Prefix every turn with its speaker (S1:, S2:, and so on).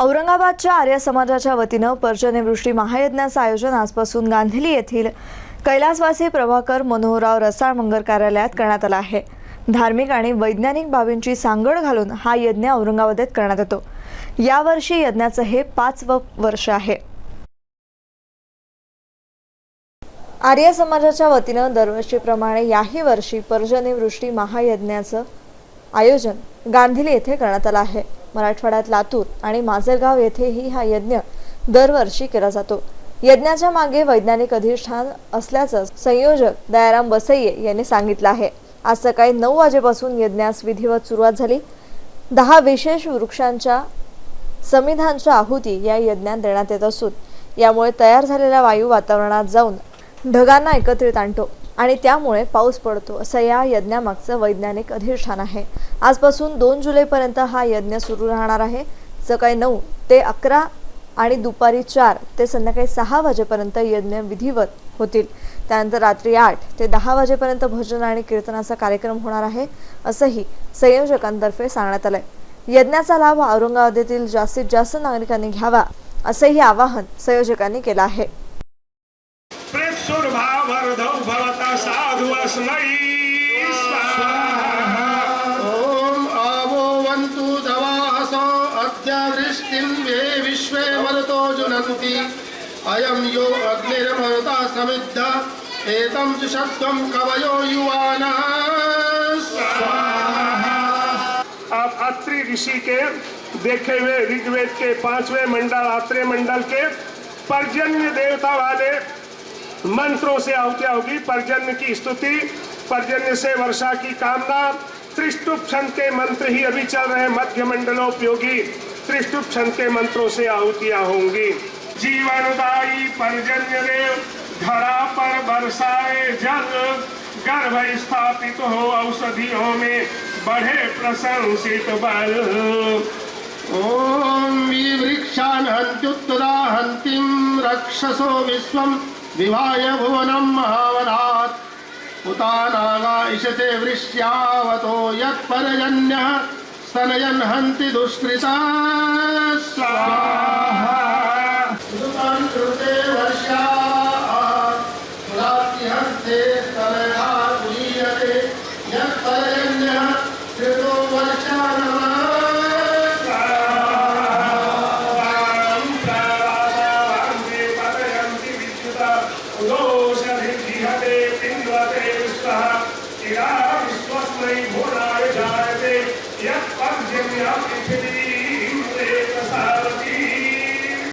S1: औरंगाबादच्या आर्य समाजाच्या वतीनं पर्जन्यवृष्टी महायज्ञाचं आयोजन आजपासून गांधीली येथील कैलासवासी प्रभाकर मनोहरराव रसाळ मंगल कार्यालयात करण्यात आला आहे. धार्मिक आणि वैज्ञानिक बाबींची सांगड घालून हा यज्ञ औरंगाबादेत करण्यात येतो. यावर्षी यज्ञाचं हे पाचवं वर्ष आहे. आर्य समाजाच्या वतीनं दरवर्षीप्रमाणे याही वर्षी पर्जन्यवृष्टी महायज्ञाचं आयोजन गांधीली येथे करण्यात आला आहे. मराठवाड्यात लातूर आणि माजलगाव येथेही हा यज्ञ दरवर्षी केला जातो. यज्ञाच्या मागे वैज्ञानिक अधिष्ठान असल्याचं संयोजक दयाराम बसैये यांनी सांगितलं आहे. आज सकाळी नऊ वाजेपासून यज्ञास विधिवत सुरुवात झाली. दहा विशेष वृक्षांच्या समिधांच्या आहुती या यज्ञात देण्यात येत असून यामुळे तयार झालेला वायू वातावरणात जाऊन ढगांना एकत्रित आणतो. आणि त्यामुळे पाऊस पडतो असं या यज्ञामागचं वैज्ञानिक अधिष्ठान आहे. आजपासून दोन जुलैपर्यंत हा यज्ञ सुरू राहणार आहे. सकाळी नऊ ते अकरा आणि दुपारी चार ते संध्याकाळी सहा वाजेपर्यंत यज्ञ विधिवत होतील. त्यानंतर रात्री आठ ते दहा वाजेपर्यंत भजन आणि कीर्तनाचा कार्यक्रम होणार आहे असंही संयोजकांतर्फे सांगण्यात आलंय. यज्ञाचा लाभ औरंगाबादेतील जास्तीत जास्त नागरिकांनी घ्यावा असंही आवाहन संयोजकांनी केलं आहे.
S2: प्रेक्षुर्भावर्धौ भवता साधु अस्मै
S3: ॐ आवो वन्तु दवासो अद्य वृष्टिं मे विश्वे मरुतो जुनन्ति। अयं यो अग्निर्मरुता समिद्ध एतं जुषत्वं कवयो युवानः।
S2: आप अत्रि ऋषि के देखे हुए ऋग्वेद के पांचवें मंडल आत्रेय मंडल के पर्जन्य देवता वाले मंत्रों से आहुतियाँ होगी पर्जन्य की स्तुति, पर्जन्य से वर्षा की कामना त्रिष्टुप छंद के मंत्र ही अभी चल रहे मध्य मंडलोपयोगी त्रिष्टुप छंद के मंत्रों से आहुतियाँ होंगी। जीवनदायी पर्जन्य देव धरा पर बरसाए जल, गर्भ स्थापित हो औषधियों में बढ़े प्रशंसित बल।
S3: ॐ वृक्षान् हन्त्युत्तदा हन्तिं रक्षसो विश्वं विवाय भुवनं महावनात्। उतानागायिषते वृष्ट्यावतो यत्परजन्यः स्तनयन् हन्ति दुष्कृता। स्वाहा। हते पिन्वते विश्वः इरा विश्वस्मै भूरा